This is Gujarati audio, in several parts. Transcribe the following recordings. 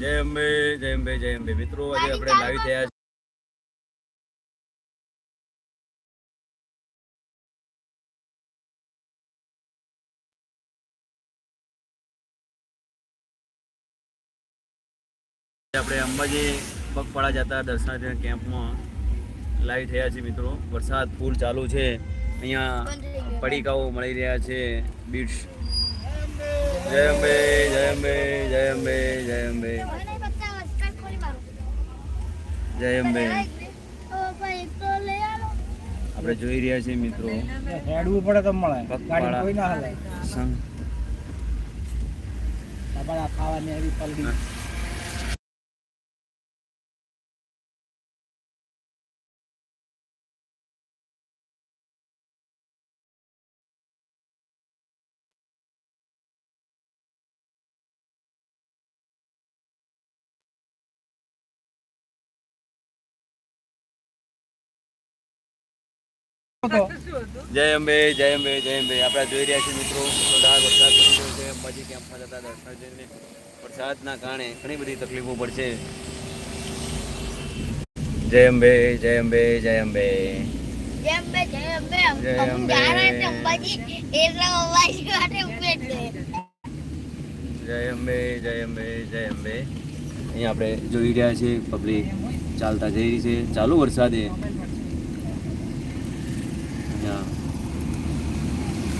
જય અંબે જય અંબે જય અંબે. મિત્રો આજે આપણે લાવી થયા છે આપણે અંબાજી પગપાળા જતા દર્શનાર્થી કેમ્પમાં લાઈવ થયા છે મિત્રો. વરસાદ ફૂલ ચાલુ છે. અહીંયા પડીકાઓ મળી રહ્યા છે. બીટ્સ જય અંબે જય અંબે જય અંબે જય અંબે. જય અંબે. આપણે જોઈ રહ્યા છીએ મિત્રો. હેડવું પડે તો મળે. ગાડી કોઈ ના હાલે ખાવાની એવી પલડી. જય અંબે જય અંબે જય અંબે. આપણે જોઈ રહ્યા છીએ મિત્રો વરસાદ રહ્યો છે અંબાજી કેમ્પમાં જતા દર્શનાર્થીઓને વરસાદના કારણે ઘણી બધી તકલીફો પડશે. જય અંબે જય અંબે જય અંબે. જય અંબે. જય અંબે જય અંબે જય અંબે. અહીંયા આપણે જોઈ રહ્યા છીએ પબ્લિક ચાલતા જઈ રહી છે. ચાલુ વરસાદે અહીંયા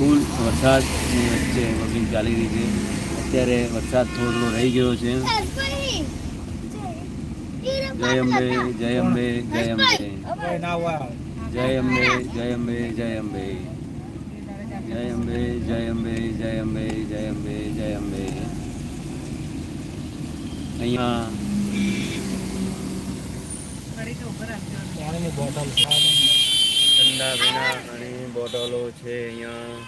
ફૂલ વરસાદની વચ્ચે પબ્લિક ચાલી રહી છે. અત્યારે વરસાદ થોડો થોડો રહી ગયો છે. જય અંબે જય અંબે જય અંબે. કોઈ ના હોય જય અંબે જય અંબે જય અંબે. જય અંબે જય અંબે જય અંબે જય અંબે જય અંબે. અહીંયા પાણીની બોટલ. ઠંડા પીણા ઘણી બોટલો છે અહીંયા.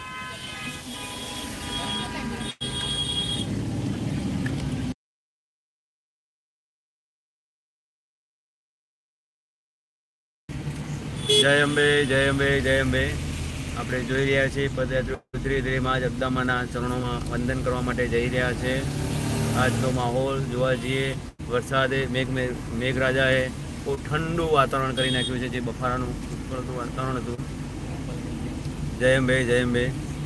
જય અંબે જય અંબે જય અંબે. આપણે જોઈ રહ્યા છીએ પદયાત્રીઓ ધીરે ધીરે માં જગદામાના ચરણોમાં વંદન કરવા માટે જઈ રહ્યા છે. આજનો માહોલ જોવા જઈએ વરસાદે, મેઘ મેઘરાજાએ બહુ ઠંડુ વાતાવરણ કરી નાખ્યું છે, જે બફારાનું વાતાવરણ હતું. જય અંબે જય અંબે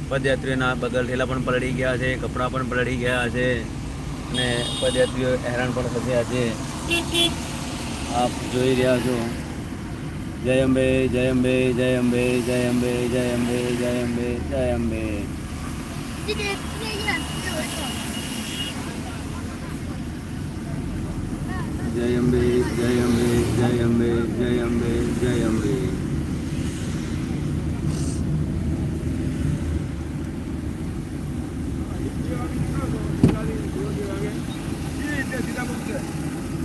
પદયાત્રીઓના બગલ ઠેલા પણ પલળી ગયા છે કપડાં પણ પલળી ગયા છે અને પદયાત્રીઓ હેરાન પણ થયા છે આપ જોઈ રહ્યા છો જય અંબે જય અંબે જય અંબે જય અંબે જય અંબે જય અંબે જય અંબે જય અંબે જય અંબે જય અંબે જય અંબે જય અંબે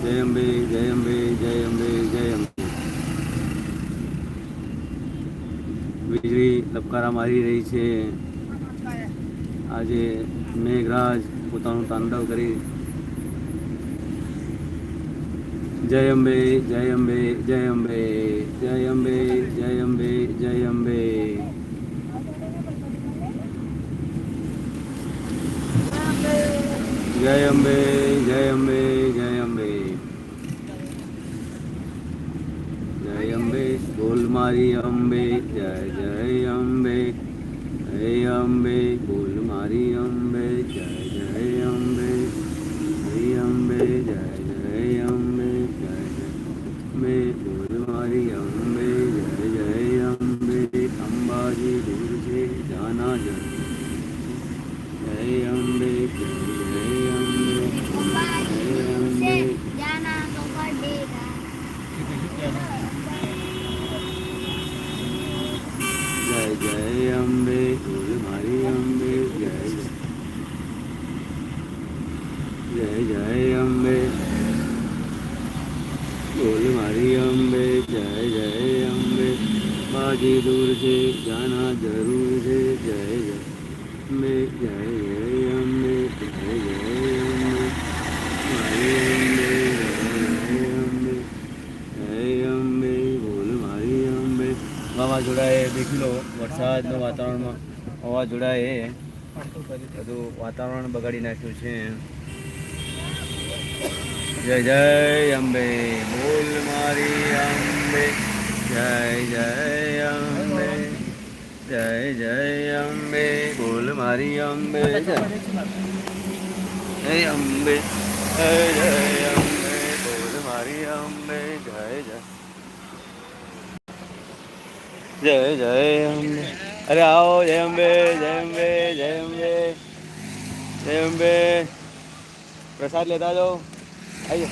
જય અંબે જય અંબે જય અંબે જય અંબે વીજળી લપકારા મારી રહી છે. આજે મેઘરાજ પોતાનું તાંડવ કરી જય અંબે જય અંબે જય અંબે જય અંબે જય અંબે જય અંબે જય અંબે જય અંબે જય અંબે જય અંબે બોલ મારી અંબે જય જય અંબે હે અંબે બોલ મારી અંબે જય જય અંબે જય અંબે જય જય અંબે જય જય અંબે બોલ મારી અંબે જય જય અંબે અંબાજી દૂર છે જાના જય જય અંબે જય જય અંબે જય અંબે જય જય અંબે બોલ મારી અંબે જય જય અંબે. બોલ મારી અંબે, જય જય અંબે. બાજી દૂર છે, જાના જરૂર છે, જય જય અંબે, જય જય અંબે, જય જય અંબે. મારી અંબે, જય અંબે જય અંબે, બોલ મારી અંબે. વાવાઝોડાએ દેખી લો વરસાદનું વાતાવરણમાં. વાવાઝોડાએ બધું વાતાવરણ બગાડી નાખ્યું છે. જય જય અંબે, બોલ મારી અંબે. જય જય અંબે, જય જય અંબે, બોલ મારી અંબે. જય અંબે, જય જય અંબે, બોલ મારી અંબે, જય જય. જય જય અંબે. અરે આવો, જય અંબે જય અંબે જય અંબે જય અંબે. પ્રસાદ લેતા જાઓ. આવીએ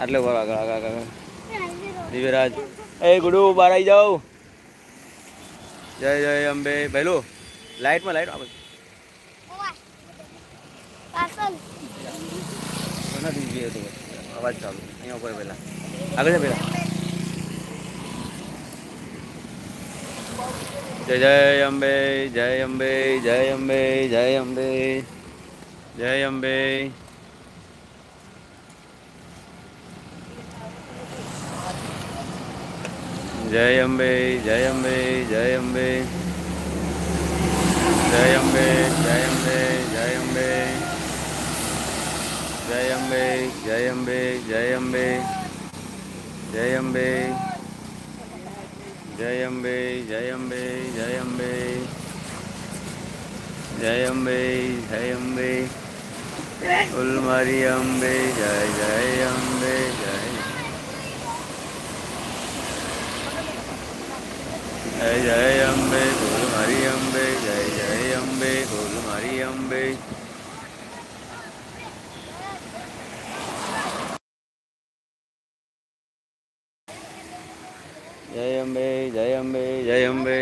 આટલે બરાબર આગળ આગળ આગળ દિવ્યરાજ. એ ગુડુ, બહાર આવી જાઓ. જય જય, અંબે. પહેલું લાઈટમાં લાઈટ જોઈએ અવાજ ચાલુ. અહીંયા ઉપર પહેલા આગળ છે પહેલા જય જય, અંબે જય અંબે જય અંબે જય, અંબે. જય અંબે જય અંબે જય અંબે જય અંબે જય અંબે જય અંબે જય અંબે જય અંબે ઉલમરી અંબે જય જય અંબે જય જય જય અંબે બોલ મારી અંબે જય જય અંબે બોલ મારી અંબે જય અંબે જય અંબે જય અંબે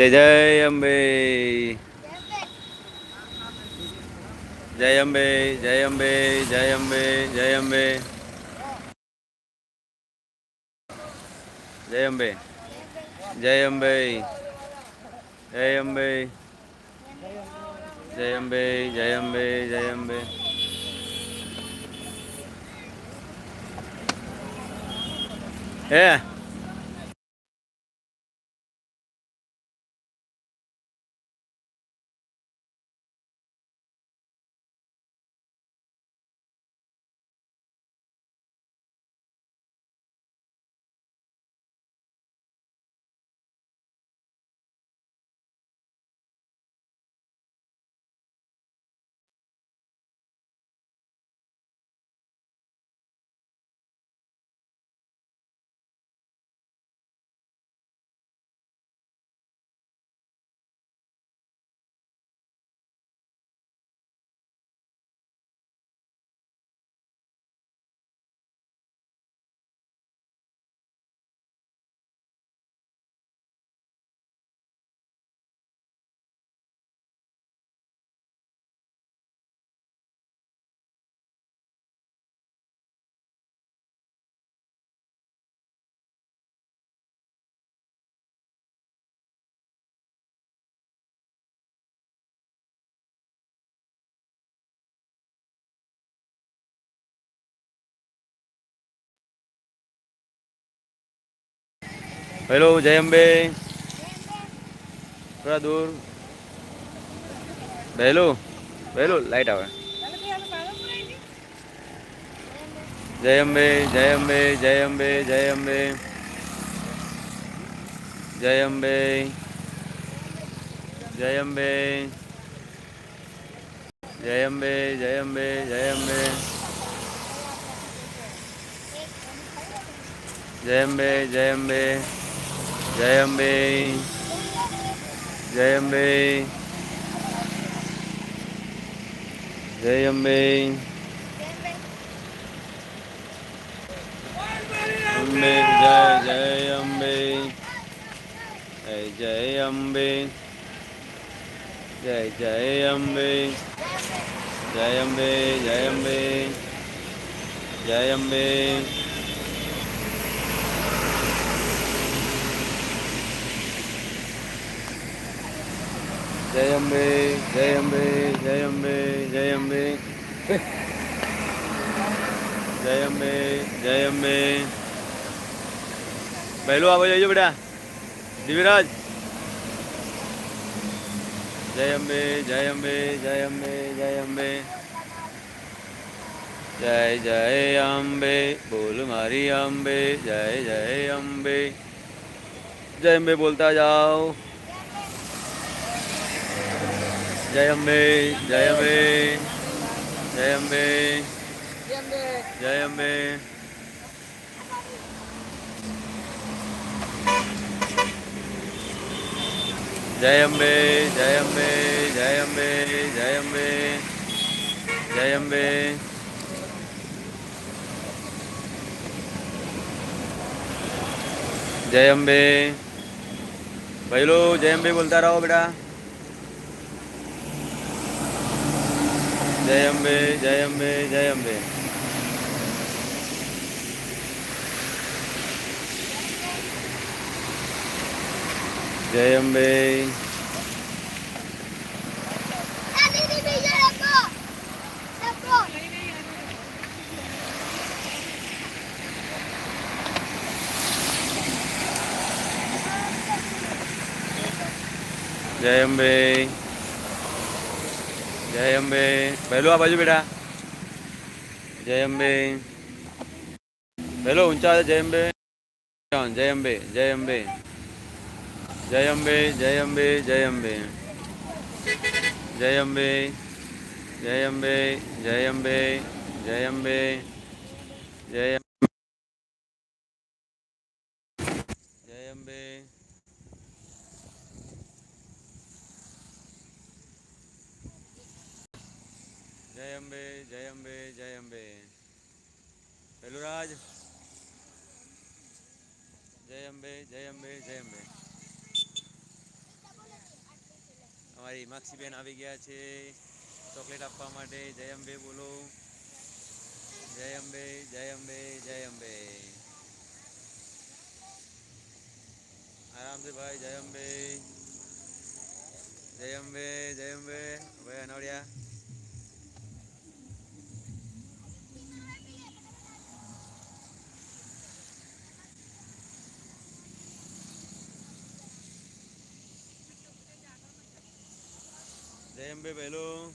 જય જય અંબે જય અંબે જય અંબે જય અંબે જય અંબે જય અંબે જય અંબે જય અંબે જય અંબે જય અંબે જય અંબે હે હેલો જય અંબે થોડા દૂર વહેલું વહેલું લાઈટ આવે જય અંબે જય અંબે જય અંબે જય અંબે જય અંબે જય અંબે જય અંબે જય અંબે જય અંબે જય અંબે જય અંબે જય અંબે જય અંબે જય અંબે અંબે જય જય અંબે જય જય અંબે જય જય અંબે જય અંબે જય અંબે જય અંબે જય અંબે જય અંબે જય અંબે જય અંબે. જય અંબે જય અંબે. પહેલું આવો જઈજો બેટા. દિવ્યરાજ. જય અંબે જય અંબે જય અંબે જય અંબે. જય જય અંબે, બોલ મારી અંબે. જય જય અંબે. જય અંબે બોલતા જાઓ. જય અંબે જય અંબે જય અંબે જય અંબે. જય અંબે જય અંબે જય અંબે જય અંબે જય અંબે. જય અંબે. પહેલો જય અંબે બોલતા રહો બેટા. જય અંબે જય અંબે જય અંબે જય અંબે જય અંબે જય અંબે પહેલું આ બાજુ બેટા જય અંબે પહેલો ઊંચા જય અંબે જય અંબે જય અંબે જય અંબે જય અંબે જય અંબે જય અંબે જય અંબે જય અંબે જય અંબે જય અંબે જય અંબે જય અંબે જય અંબે જય અંબે. પેલું રાજ. જય અંબે જય અંબે જય અંબે. અમારી માક્ષીબેન આવી ગયા છે. ચોકલેટ આપવા માટે. જય અંબે બોલો. જય અંબે જય અંબે જય અંબે. આરામથી ભાઈ, જય અંબે. જય અંબે જય અંબે. ભાઈ અનવડિયા JMB Belu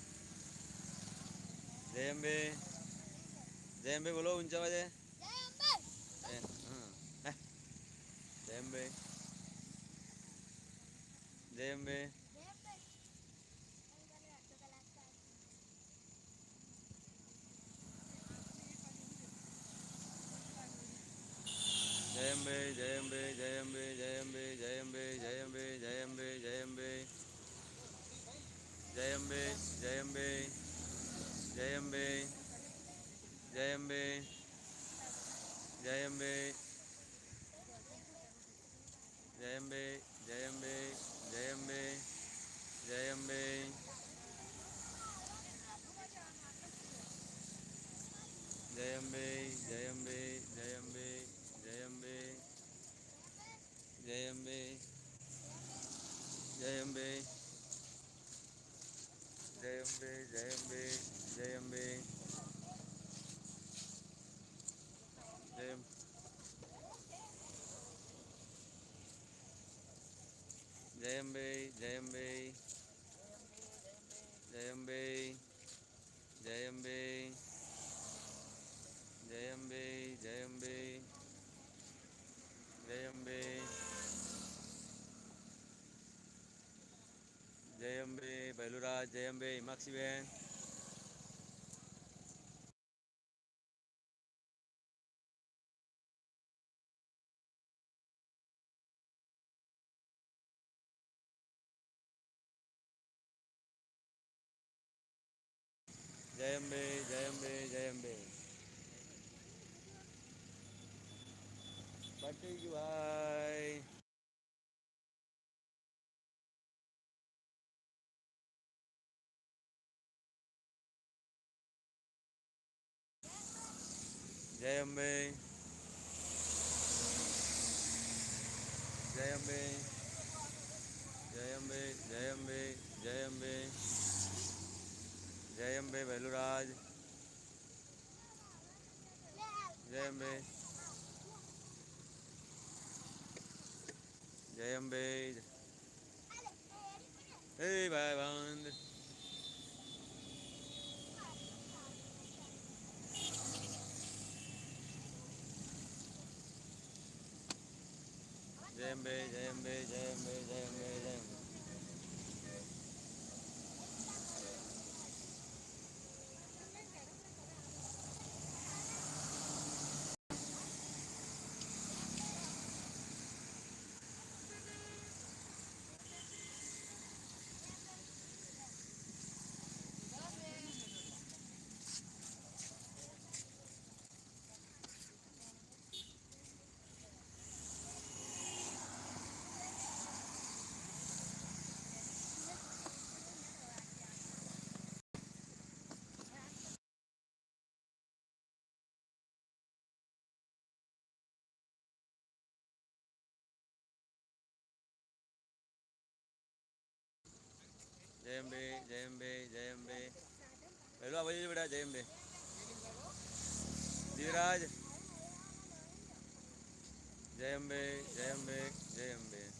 JMB JMB બોલો ઊંચા છે JMB JMB JMB JMB JMB જય અંબે જય અંબે જય અંબે જય અંબે જય અંબે જય અંબે જય અંબે જય અંબે જય અંબે જય અંબે જય અંબે જયંબે હિમાક્ષીબેન. જય અંબે જય અંબે જય અંબે જય અંબે જય અંબે જય અંબે વહેલુરાજ જય અંબે જય અંબે હે ભાઈ બંધ జయంబే జయంబే జయంబే జయంబే જય અંબે, જય જય અંબે. વહેલું આ બેટા, જય અંબે. ધીરાજ. જય અંબે જય અંબે જય અંબે.